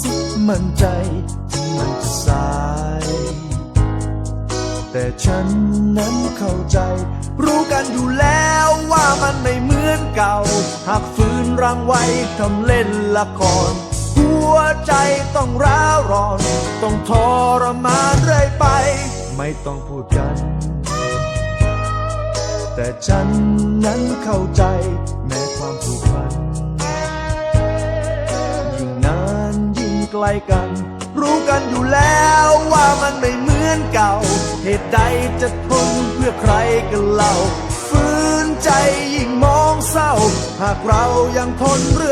สิมันใจ มันสาย แต่ฉันนั้นเข้าใจ รู้กันอยู่แล้วว่ามันไม่เหมือนเก่า หากฟื้นรังไว้ทำเล่นละคร หัวใจต้องร้าวรอน ต้องทรมานเรื่อยไป ไม่ต้องพูดกัน แต่ฉันนั้นเข้าใจ แม้ความผูกพัน ลกัน รู้กันอยู่แล้วว่ามันไม่เหมือนเก่า เหตุใดจะทนเพื่อใครกันเล่าฝืนใจยิ่งมองเศร้า หากเรายังทนเรื่อ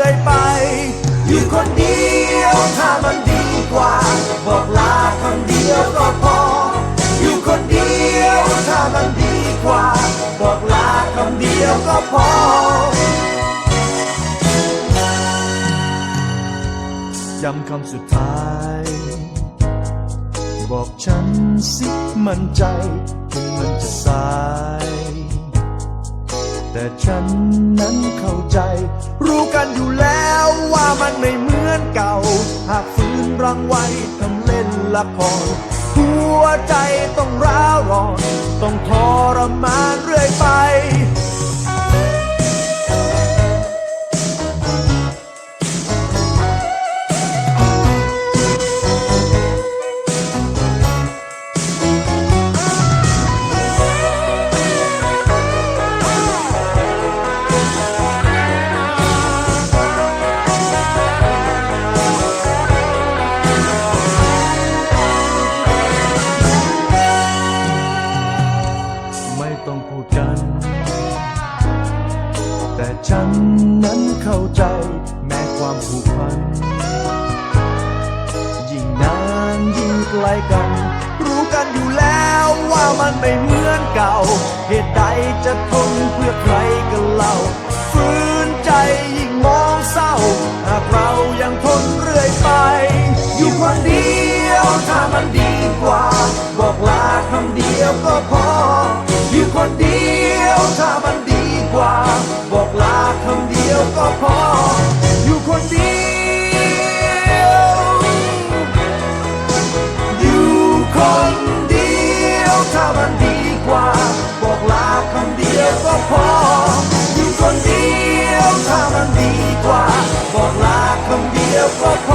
ำคำสุดท้าย บอกฉันสิมั่นใจถึงมันจะสาย แต่ฉันนั้นเข้าใจ รู้กันอยู่แล้วว่ามันไม่เหมือนเก่า หากฝืนรังไว้ทำเล่นละคร หัวใจต้องร้าวร้อน ต้องทรมานเรื่อยไป พูดกัน แต่ฉันนั้นเข้าใจแม้ความผูกพัน ยิ่งนานยิ่งไกลกัน รู้กันอยู่แล้วว่ามันไม่เหมือนเก่า เหตุใดจะทนเพื่อใครกันเล่าฝืนใจยิ่งมองเศร้า หากเรายังทนเรื่อยไป อยู่คนเดียวถ้ามันดีกว่า บอกลาคำเดียวก็พอำเดี